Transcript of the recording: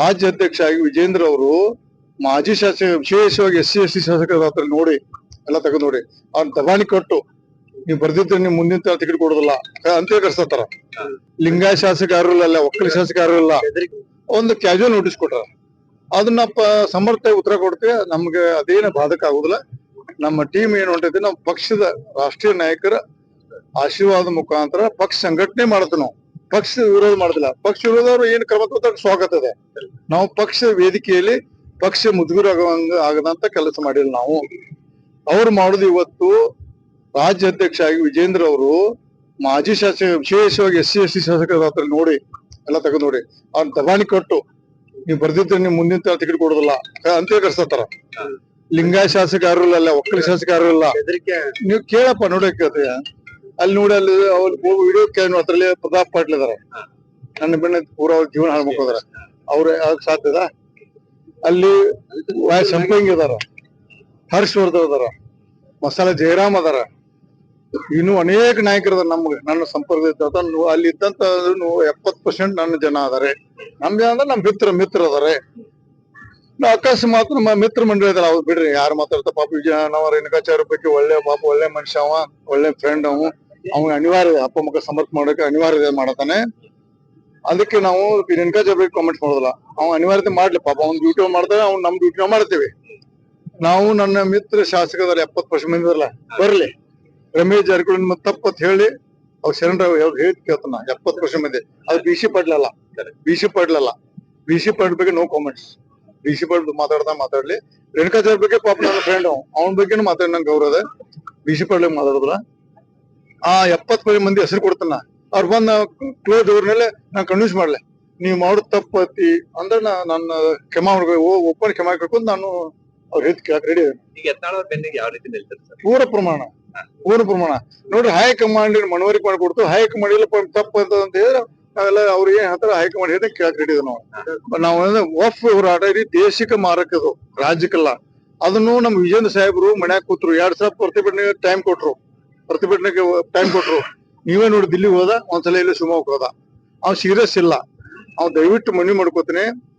ರಾಜ್ಯ ಅಧ್ಯಕ್ಷ ಆಗಿ ವಿಜೇಂದ್ರ ಅವರು ಮಾಜಿ ಶಾಸಕ, ವಿಶೇಷವಾಗಿ ಎಸ್ ಸಿ ಎಸ್ ಟಿ ಶಾಸಕರ ನೋಡಿ, ಎಲ್ಲ ತಗೊಂಡು ನೋಡಿ, ಅವ್ನ ದಬಾಣಿ ಕೊಟ್ಟು, ನೀವು ಬರ್ದಿದ್ರೆ ನೀವು ಮುಂದಿನ ತಿಂಗಳು ಟಿಕೆಟ್ ಕೊಡೋದಿಲ್ಲ, ಅಂತ ಕರ್ಸತ್ತಾರ ಲಿಂಗಾಯ ಶಾಸಕ ಯಾರು ಇಲ್ಲ, ಒಕ್ಕಲಿ ಶಾಸಕ ಯಾರು ಇಲ್ಲ, ಒಂದು ಕ್ಯಾಶುವಲ್ ನೋಟಿಸ್ ಕೊಟ್ಟಾರ ಅದನ್ನ ಸಮರ್ಥ ಉತ್ತರ ಕೊಡ್ತೀವಿ, ನಮ್ಗೆ ಅದೇನು ಬಾಧಕ ಆಗುದಿಲ್ಲ. ನಮ್ಮ ಟೀಮ್ ಏನು ಹೊಂಟೈತಿ, ನಾವು ಪಕ್ಷದ ರಾಷ್ಟ್ರೀಯ ನಾಯಕರ ಆಶೀರ್ವಾದ ಮುಖಾಂತರ ಪಕ್ಷ ಸಂಘಟನೆ ಮಾಡ್ತೀವಿ ನಾವು. ಪಕ್ಷ ವಿರೋಧ ಮಾಡುದಿಲ್ಲ. ಪಕ್ಷ ವಿರೋಧವ್ರು ಏನ್ ಕ್ರಮ ತಗೋತಾರೆ ಸ್ವಾಗತ ಇದೆ. ನಾವು ಪಕ್ಷ ವೇದಿಕೆಯಲ್ಲಿ ಪಕ್ಷ ಮುದುಗುರ ಆಗುವಂಗ ಆಗದಂತ ಕೆಲಸ ಮಾಡಿಲ್ಲ ನಾವು. ಅವ್ರು ಮಾಡುದು ಇವತ್ತು ರಾಜ್ಯ ಅಧ್ಯಕ್ಷ ಆಗಿ ವಿಜೇಂದ್ರ ಅವರು ಮಾಜಿ ಶಾಸಕ ವಿಶೇಷವಾಗಿ ಎಸ್ ಸಿ ಎಸ್ ಸಿ ಶಾಸಕರ ನೋಡಿ ಎಲ್ಲ ತಗೊಂಡ್ ನೋಡಿ ಅವ್ರ ದಬಾಣಿ ಕೊಟ್ಟು. ನೀವು ಬರ್ದಿದ್ರೆ ನೀವು ಮುಂದಿನ ತರ ಟಿಕೆಟ್ ಕೊಡೋದಿಲ್ಲ. ಅಂತ ಕರ್ಸತ್ತಾರ ಲಿಂಗಾಯ ಶಾಸಕ ಯಾರು ಇಲ್ಲ ಒಕ್ಕಲಿ ಶಾಸಕ ಯಾರು ಇಲ್ಲ. ನೀವು ಕೇಳಪ್ಪ ನೋಡಕ್ಕೆ ಅಲ್ಲಿ ನೋಡಿ ಅಲ್ಲಿ ಅವ್ರು ವಿಡಿಯೋ ಕೇಳಿ ಅದ್ರಲ್ಲಿ ಪ್ರತಾಪ್ ಪಾಟೀಲ್ ಇದಾರ. ನನ್ನ ಬೆನ್ನ ಪೂರ ಅವ್ರ ಜೀವನ ಹಾಡ್ಬೇಕು ಅವ್ರ ಸಾಧ್ಯ ಸಾಧ್ಯದ ಅಲ್ಲಿ ವಾಯ್ ಸಂಪಂಗ್ ಇದಾರ. ಹರ್ಷವರ್ಧನ್ ಅದಾರ ಮಸಾಲ ಜಯರಾಮ್ ಅದಾರ ಇನ್ನು ಅನೇಕ ನಾಯಕರು ಅದಾರ ನಮ್ಗೆ, ನನ್ನ ಸಂಪರ್ಕ ಇದ್ದಂತ ನು- ಅಲ್ಲಿ ಇದ್ದಂತ ಎಪ್ಪತ್ ಪರ್ಸೆಂಟ್ ನನ್ನ ಜನ ಅದಾರೆ ನಮ್ ಜನ ಅಂದ್ರೆ ನಮ್ ಮಿತ್ರ ಮಿತ್ರ ಅದಾರೆ ಆಕಾಶ ಮಾತ್ರ ನಮ್ಮ ಮಿತ್ರ ಮಂಡಳಿ ಇದಾರೆ. ಅವ್ರು ಬಿಡ್ರಿ, ಯಾರು ಮಾತಾಡ್ತಾ ಪಾಪ ವಿಜಯನವರ ರೇಣುಕಾಚಾರ್ಯ ಬಗ್ಗೆ ಒಳ್ಳೆ ಪಾಪ, ಒಳ್ಳೆ ಮನುಷ್ಯ ಅವ, ಒಳ್ಳೆ ಫ್ರೆಂಡ್ ಅವ. ಅವ್ನ ಅನಿವಾರ್ಯ, ಅಪ್ಪ ಮಕ್ಕ ಸಮರ್ಥ ಮಾಡಕ್ಕೆ ಅನಿವಾರ್ಯ ಇದೆ ಮಾಡತಾನೆ. ಅದಕ್ಕೆ ನಾವು ರೇಣುಕಾ ಬಗ್ಗೆ ಕಾಮೆಂಟ್ ಮಾಡೋದಿಲ್ಲ. ಅವ್ನ ಅನಿವಾರ್ಯತೆ ಮಾಡ್ಲಿ, ಪಾಪ ಅವ್ನ ಡ್ಯೂಟಿ ಮಾಡ್ತಾನೆ, ಅವ್ನು ನಮ್ ಡ್ಯೂಟಿ ನಾವು ಮಾಡ್ತೇವೆ. ನಾವು ನನ್ನ ಮಿತ್ರ ಶಾಸಕರ ಎಪ್ಪತ್ ಪರ್ಸೆಂಟ್ ಮಂದಿರಲ್ಲ ಬರಲಿ. ರಮೇಶ್ ಜಾರಕಿಹೊಳಿ ನಿಮ್ಮ ತಪ್ಪತ್ ಹೇಳಿ ಅವ್ರು ಶರಣರ ಹೇಳಿ ಕೇಳ್ತಾನ ಎಪ್ಪತ್ ಪರ್ಸೆಂಟ್ ಮಂದಿ. ಅದು ಬಿ ಸಿ ಪಡ್ಲಲ್ಲ ಬಿ ಸಿ ಪಡ್ಲಲ್ಲ. ಬಿ ಸಿ ಪಡ್ ಬಗ್ಗೆ ನೋ ಕಾಮೆಂಟ್ಸ್ ಬಿ ಸಿ ಪಡ್ ಮಾತಾಡ್ತಾ ಮಾತಾಡ್ಲಿ. ರೇಣುಕಾಚಾರ್ಯ ಬಗ್ಗೆ ಪಾಪ ನನ್ನ ಫ್ರೆಂಡ್ ಅವ್ನ. ಬಗ್ಗೆನೂ ಮಾತಾಡಿ, ನಂಗೆ ಗೌರವ ಇದೆ. ಬಿ ಸಿ ಪಡ್ಲಿಗೆ ಆ ಎಪ್ಪತ್ ಮಂದಿ ಹೆಸರು ಕೊಡ್ತಾನ. ಅವ್ರು ಬಂದ್ ಕ್ಲೋಸ್ ಅವ್ರನ್ನೆಲ್ಲ ನಾನು ಕನ್ವಿನ್ಸ್ ಮಾಡ್ಲೆ. ನೀವು ಮಾಡೋ ತಪ್ಪತಿ ಅಂದ್ರೆ ನನ್ನ ಕ್ಷಮಾ ಒಪ್ಪನ್ ಕ್ಷಮಾ ಕೇಳ್ಕೊಂಡು ನಾನು ಅವ್ರ ಹಿತ್ ಕೇಳಕ್ ರೆಡಿ ಯಾವ ರೀತಿ ಸರ್? ಪೂರ ಪ್ರಮಾಣ ಪೂರ್ಣ ಪ್ರಮಾಣ. ನೋಡ್ರಿ ಹೈಕಮಾಂಡ್ ಮನವರಿಕೆ ಮಾಡಿಕೊಡ್ತು ಹೈಕಮಾಂಡ್ ಇಲ್ಲ ತಪ್ಪು ಅಂತ ಅಂತ ಹೇಳಿದ್ರೆ ನಾವೆಲ್ಲ ಅವ್ರು ಏನ್ ಹೇಳ್ತಾರೆ ಹೈಕಮಾಂಡ್ ಹೇಳಿದ್ರೆ ಕೇಳಕ್ ರೆಡಿ ನಾವು. ನಾವು ಒಫ್ ಹೋರಾಟ ಇಡೀ ದೇಶಕ್ಕೆ ಮಾರಕದು ರಾಜ್ಯಕ್ಕಲ್ಲ. ಅದನ್ನು ನಮ್ ವಿಜೇಂದ್ರ ಸಾಹೇಬ್ರು ಮನ್ಯಾಗ ಕೂತ್ರು ಎರಡ್ ಸಾವಿರ ಪ್ರತಿಭಟನೆ ಟೈಮ್ ಕೊಟ್ರು. ಪ್ರತಿಭಟನೆಗೆ ಟೈಮ್ ಕೊಟ್ರು. ನೀವೇ ನೋಡಿ ದಿಲ್ಲಿಗೆ ಹೋದ, ಒಂದ್ಸಲ ಇಲ್ಲಿ ಶಿವಮೊಗ್ಗ ಹೋದ. ಅವ್ನು ಸೀರಿಯಸ್ ಇಲ್ಲ. ಅವ್ನು ದಯವಿಟ್ಟು ಮನವಿ ಮಾಡ್ಕೋತೀನಿ.